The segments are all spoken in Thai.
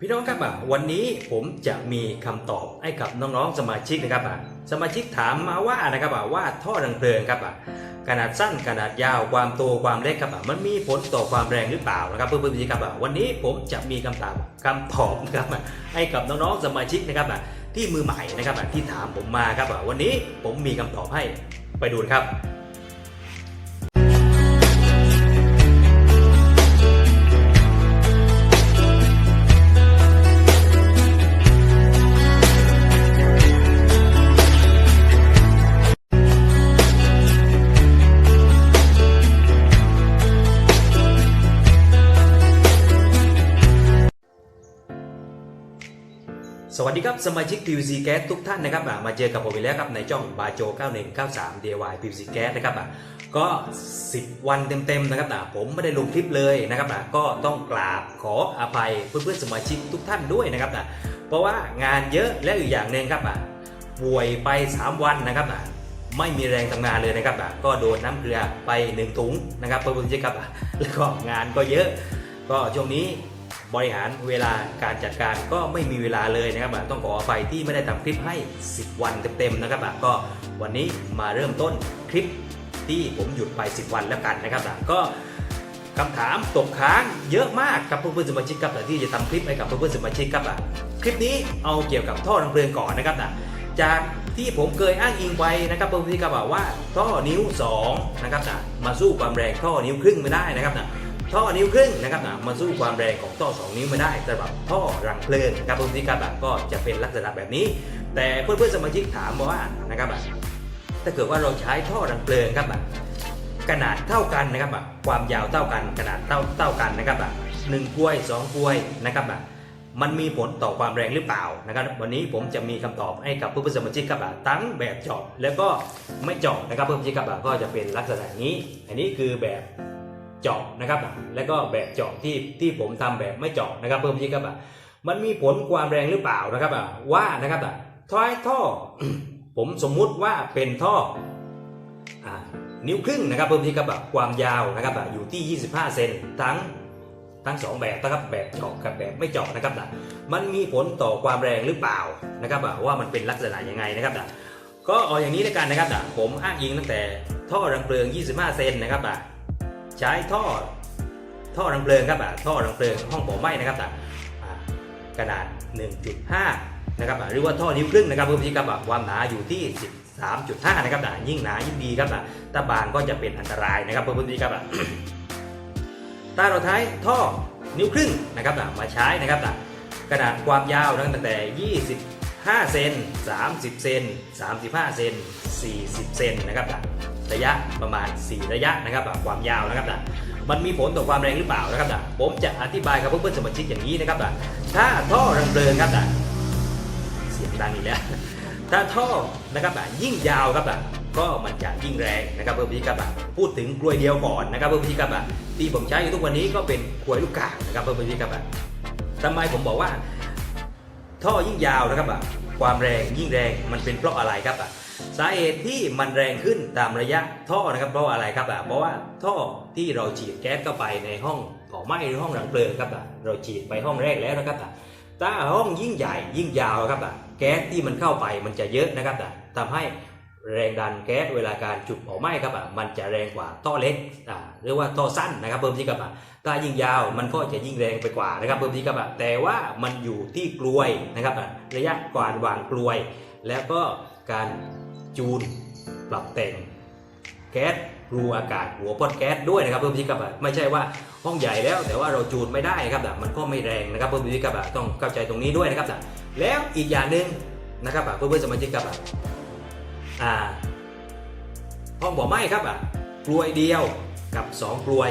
พี่น้องครับอะวันนี้ผมจะมีคำตอบให้กับน้องๆสมาชิกนะครับอะสมาชิกถามมาว่านะครับอะว่าท่อดังเพลิงครับอะขนาดสั้นขนาดยาวความโตความเล็กครับอะมันมีผลต่อความแรงหรือเปล่านะครับเพื่อนๆครับอะวันนี้ผมจะมีคำถามคำตอบนะครับอะให้กับน้องๆสมาชิกนะครับอะที่มือใหม่นะครับอะที่ถามผมมาครับอะวันนี้ผมมีคำตอบให้ไปดูนะครับ สวัสดีครับ สมาชิก PVC Gas ทุกท่านนะครับอะมาเจอกับผมอีกแล้วครับในช่องบาโจ 9193 DIY PVC Gas นะครับอะก็ 10 วันเต็มๆนะครับอะผมไม่ได้ลงคลิปเลยนะครับอะก็ต้องกราบขออภัยเพื่อนๆสมาชิกทุกท่านด้วยนะครับอะเพราะว่างานเยอะและอีกอย่างหนึ่งครับอะป่วยไป 3 วันนะครับอะไม่มีแรงทำงานเลยนะครับอะก็โดนน้ำเกลือไป 1 ถุงนะครับเพื่อนๆครับอะแล้วก็งานก็เยอะ ก็ช่วงนี้ บริหารเวลาการจัดการก็ไม่มีเวลาเลยนะครับต้องขออภัยที่ไม่ได้ทำคลิปให้ 10 วันเต็มๆนะครับก็วันนี้มาเริ่มต้นคลิปที่ผมหยุดไป 10 วันแล้วกันนะครับก็คำถามตกค้างเยอะมากครับเพื่อนๆสมาชิกครับแต่ที่จะทำคลิปให้กับเพื่อนๆสมาชิกครับคลิปนี้เอาเกี่ยวกับท่อน้ำเพลิงก่อนนะครับอะจากที่ผมเคยอ้างอิงไปนะครับเพื่อนๆที่ครับอะว่าท่อนิ้ว2นะครับอะมาสู้ความแรงท่อนิ้วครึ่งไม่ได้นะครับอะ ท่อนิ้วครึ่งนะครับนะมาสู้ความแรงของท่อ 2 นิ้วไม่ได้สำหรับท่อรังเพลิงครับพื้นที่การแบบก็จะเป็นลักษณะแบบนี้ แต่เพื่อนๆสมาชิกถามมาว่านะครับอะถ้าเกิดว่าเราใช้ท่อรังเพลิงครับอะขนาดเท่ากันนะครับอะความยาวเท่ากันขนาดเท่าเท่ากันนะครับอะหนึ่งกล้วยสองกล้วยนะครับอะมันมีผลต่อความแรงหรือเปล่านะครับ วันนี้ผมจะมีคำตอบให้กับเพื่อนๆสมาชิกครับอะทั้งแบบเจาะแล้วก็ไม่เจาะนะครับเพื่อนๆสมาชิกครับก็จะเป็นลักษณะนี้ อันนี้คือแบบ เจาะนะครับแล้วก็แบบเจาะที่ที่ผมทำแบบไม่เจาะนะครับเพิ่มที่ครับอะมันมีผลความแรงหรือเปล่านะครับอะว่านะครับอะท้ายท่อ ผมสมมุติว่าเป็นท่ออนิ้วครึ่งนะครับเพิ่มที่ครับอะความยาวนะครับอะอยู่ที่ 25 เซนทั้งทั้งสองแบบนะครับแบบเจาะกับแบบไม่เจาะนะครับอะมันมีผลต่อความแรงหรือเปล่านะครับอะว่ามันเป็นลักษณะยังไงนะครับอะก็เอาอย่างนี้แล้วกันนะครับอะผมอ้างอิงตั้งแต่ท่อรังเพลิง 25 เซนนะครับอะ ใช้ท่อท่อรังเพลิงครับอะท่อรังเพลิงห้องเผาไหม้นะครับอะอ่าขนาด 1.5 นะครับอะหรือว่าท่อนิ้วครึ่งนะครับเพิ่มที่ครับอะความหนาอยู่ที่ 13.5 นะครับอะยิ่งหนายิ่งดีครับอะถ้าบางก็จะเป็นอันตรายนะครับเพิ่มที่ครับอะถ้าเราใช้ท่อนิ้วครึ่งนะครับอะมาใช้นะครับอะขนาดความยาวตั้งแต่ 25 เซน 30 เซน 35 เซน 40 เซนนะครับอะ ระยะประมาณ 4 ระยะนะครับอะความยาวนะครับนะมันมีผลต่อความแรงหรือเปล่านะครับนะผมจะอธิบายกับเพื่อนๆสมาชิกอย่างนี้นะครับนะถ้าท่อรังเพลิงครับนะเสียงดังอีกแล้วถ้าท่อนะครับนะยิ่งยาวครับนะก็มันจะยิ่งแรงนะครับเพื่อนๆครับนะพูดถึงกลวยเดียวก่อนนะครับเพื่อนๆครับนะที่ผมใช้อยู่ทุกวันนี้ก็เป็นกลวยลูกกางนะครับเพื่อนๆครับนะทำไมผมบอกว่า ท่อยิ่งยาวนะครับอะความแรงยิ่งแรงมันเป็นเพราะอะไรครับอะ สาเหตุที่มันแรงขึ้นตามระยะท่อนะครับเพราะอะไรครับอะเพราะว่าท่อที่เราฉีดแก๊สเข้าไปในห้องเผาไหม้หรือห้องรังเพลิงครับอะเราฉีดไปห้องแรกแล้วนะครับอะถ้าห้องยิ่งใหญ่ยิ่งยาวครับอะแก๊สที่มันเข้าไปมันจะเยอะนะครับอะทำให้แรงดันแก๊สเวลาการจุดเผาไหม้ครับอะมันจะแรงกว่าท่อเล็กอ่าเรียกว่าท่อสั้นนะครับเพิ่มที่ครับอะถ้ายิ่งยาวมันก็จะยิ่งแรงไปกว่านะครับเพิ่มที่ครับอะแต่ว่ามันอยู่ที่กลวยนะครับอะระยะการวางกลวย แล้วก็การ จูน ปรับแต่งแก๊สรูอากาศหัวพ่นแก๊สด้วยนะครับเพิ่มที่ครับไม่ใช่ว่าห้องใหญ่แล้วแต่ว่าเราจูนไม่ได้นะครับอะมันก็ไม่แรงนะครับเพิ่มที่ครับต้องเข้าใจตรงนี้ด้วยนะครับแล้วอีกอย่างหนึ่งนะครับเพื่อะเพื่อนสมาชิกครับอะอ่าห้องบ่อไหม้ครับอะกลวยเดียวกับ 2 กลวย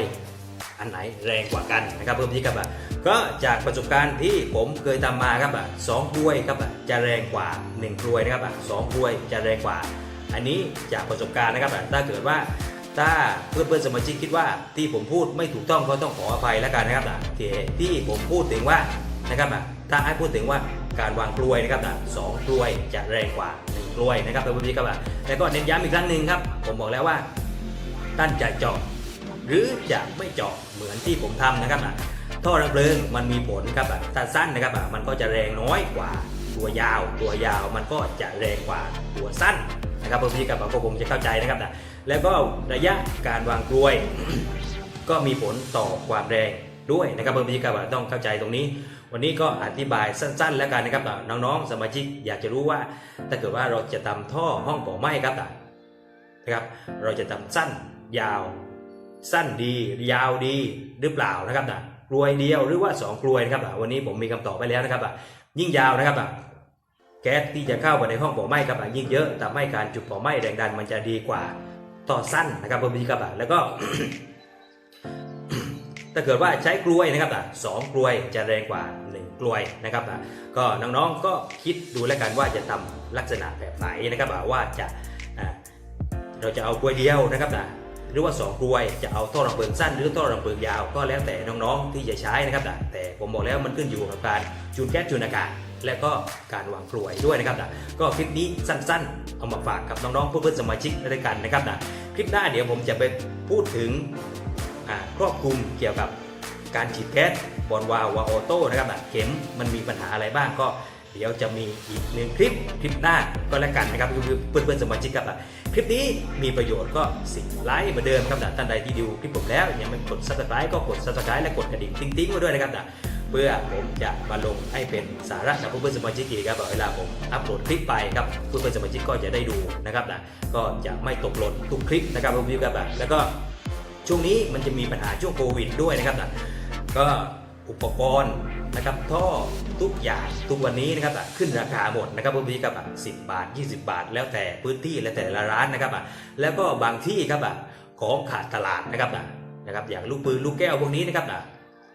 อันไหนแรงกว่ากันนะครับเพิ่มที่ครับอะ ก็จากประสบการณ์ที่ผมเคยทำมาครับอะสองกลวยครับอะจะแรงกว่า1กลวยนะครับอะสองกลวยจะแรงกว่า อันนี้จากประสบการณ์นะครับอะถ้าเกิดว่าถ้าเพื่อนเพื่อนๆสมาชิกคิดว่าที่ผมพูดไม่ถูกต้องก็ต้องขออภัยแล้วกันนะครับอะที่ที่ผมพูดถึงว่านะครับอะถ้าให้พูดถึงว่าการวางกลวยนะครับอะสองกลวยจะแรงกว่าหนึ่งกลวยนะครับเพื่อนๆครับอะแล้วก็เน้นย้ำอีกครั้งหนึ่งครับ ผมบอกแล้วว่าท่านจะเจาะหรือจะไม่เจาะเหมือนที่ผมทำนะครับนะ ท่อระเพลิงมันมีผลครับอะถ้าสั้นนะครับมันก็จะแรงน้อยกว่าตัวยาว ตัวยาวมันก็จะแรงกว่าตัวสั้นนะครับเพื่อนๆกับก็คงจะเข้าใจนะครับนะแล้วก็ระยะการวางกลวย ก็มีผลต่อความแรงด้วยนะครับเพื่อนๆกับต้องเข้าใจตรงนี้ วันนี้ก็อธิบายสั้นๆ แล้วกันนะครับน้องๆสมาชิกอยากจะรู้ว่า ถ้าเกิดว่าเราจะทำท่อห้องป่าไหม้ครับนะครับ เราจะทำสั้นยาว สั้นดี ยาวดีหรือเปล่านะครับนะ กลวยเดียวหรือว่า 2 กลวยนะครับอะวันนี้ผมมีคำตอบไปแล้วนะครับอะยิ่งยาวนะครับอะแก๊สที่จะเข้าไปในห้องเผาไหม้ครับอะยิ่งเยอะทำให้การจุดเผาไหม้แรงดันมันจะดีกว่าต่อสั้นนะครับผมพี่ครับอะแล้วก็ถ้าเกิดว่าใช้กลวยนะครับอะสองกลวยจะแรงกว่า 1 กลวยนะครับอะก็น้องๆก็คิดดูแล้วกันว่าจะทำลักษณะแบบไหนนะครับอะว่าจะอะเราจะเอากลวยเดียวนะครับอะ หรือว่า2กลวยจะเอาท่อระเบิงสั้นหรือท่อระเบิงยาว ก็แล้วแต่น้องๆที่จะใช้นะครับ แต่ผมบอกแล้วมันขึ้นอยู่กับการจูนแก๊สจูนอากาศและก็การวางกลวยด้วยนะครับนะก็คลิปนี้สั้นๆ เอามาฝากกับน้องๆเพื่อนๆสมาชิกด้วยกันนะครับนะคลิปหน้าเดี๋ยวผมจะไปพูดถึงครอบคลุมเกี่ยวกับการฉีดแก๊สบอลวาววาออโต้นะครับนะเข็มมันมีปัญหาอะไรบ้างก็ เดี๋ยวจะมีอีกหนึ่งคลิปคลิปหน้าก็แล้วกันนะครับคือเพื่อนๆสมาชิกครับอะคลิปนี้มีประโยชน์ก็สิไลค์เหมือนเดิมครับนะท่านใดที่ดูคลิปผมแล้วยังไม่กด subscribe ก็กด subscribe และกดกระดิ่งติ๊งๆมาด้วยนะครับนะเพื่อผมจะมาลงให้เป็นสาระกับเพื่อนๆสมาชิกอีกครับเวลาผมอัปโหลดคลิปไปครับเพื่อนๆสมาชิกก็จะได้ดูนะครับนะก็จะไม่ตกหล่นทุกคลิปนะครับเพื่อนๆครับแล้วก็ช่วงนี้มันจะมีปัญหาช่วงโควิดด้วยนะครับนะก็ อุปกรณ์นะครับท่อทุกอย่างทุกวันนี้นะครับอะขึ้นราคาหมดนะครับเพื่อนๆครับสิบบาท 20 บาท แล้วแต่พื้นที่และแต่ละร้านนะครับอะแล้วก็บางที่ครับอะของขาดตลาดนะครับอะนะครับอย่างลูกปืนลูกแก้วพวกนี้นะครับอะ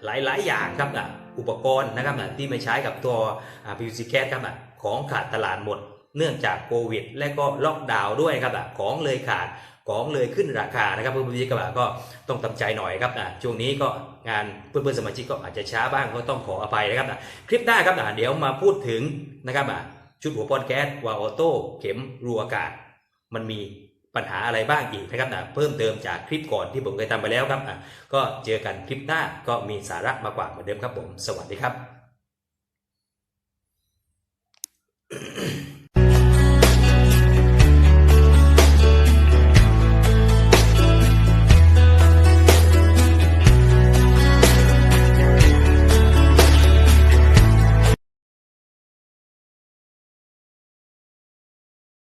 หลายๆ อย่างครับอะอุปกรณ์นะครับที่ไม่ใช้กับตัวอ่า PVC CAT ครับอะของขาดตลาดหมด เนื่องจากโควิด และก็ล็อกดาวน์ด้วยครับอะของเลยขาดของเลยขึ้นราคานะครับเพื่อนๆครับอะก็ต้องทำใจหน่อยครับอะช่วงนี้ก็งานเพื่อนๆสมาชิกก็อาจจะช้าบ้างก็ต้องขออภัยนะครับอะคลิปหน้าครับอะเดี๋ยวมาพูดถึงนะครับอะชุดหัวปอนแก๊สวาล์วออโต้เข็มรูอากาศ มันมีปัญหาอะไรบ้างอีกนะครับนะเพิ่มเติมจากคลิปก่อนที่ผมเคยทำไปแล้วครับอะก็เจอกันคลิปหน้าก็มีสาระมากกว่าเหมือนเดิมครับผม สวัสดีครับ